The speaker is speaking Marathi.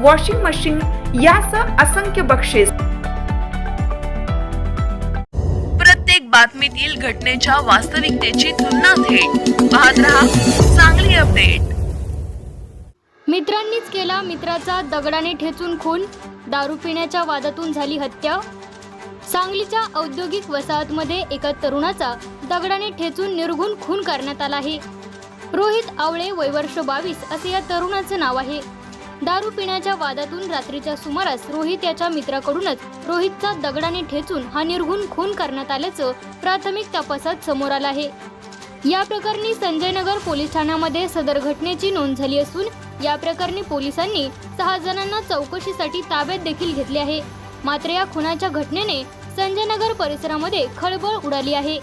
washing machine यासह असंख्य बक्षीस. प्रत्येक बातमीतील घटनेच्या वास्तविकतेची तुलना थेट. पाहत रहा चांगली अपडेट. मित्रांनीच केला मित्राचा दगडाने ठेचून खून. दारू पिण्याच्या वादातून झाली हत्या. सांगलीच्या औद्योगिक वसाहतमध्ये एका तरुणाचा दगडाने ठेचून निर्घुण खून करण्यात आला आहे. रोहित आवळे वय वर्ष बावीस असे या तरुणाचे नाव आहे. दारू पिण्याच्या वादातून रात्रीच्या सुमारास रोहित याच्या मित्राकडूनच रोहितचा दगडाने ठेचून हा निर्घुण खून करण्यात आल्याचं प्राथमिक तपासात समोर आलं आहे. या प्रकरणी संजयनगर पोलीस ठाण्यामध्ये सदर घटनेची नोंद झाली असून या प्रकरणी पोलिसांनी सहा जणांना चौकशीसाठी ताब्यात देखील घेतले आहे. मात्र या खुनाच्या घटनेने संजयनगर परिसरामध्ये खळबळ उडाली आहे.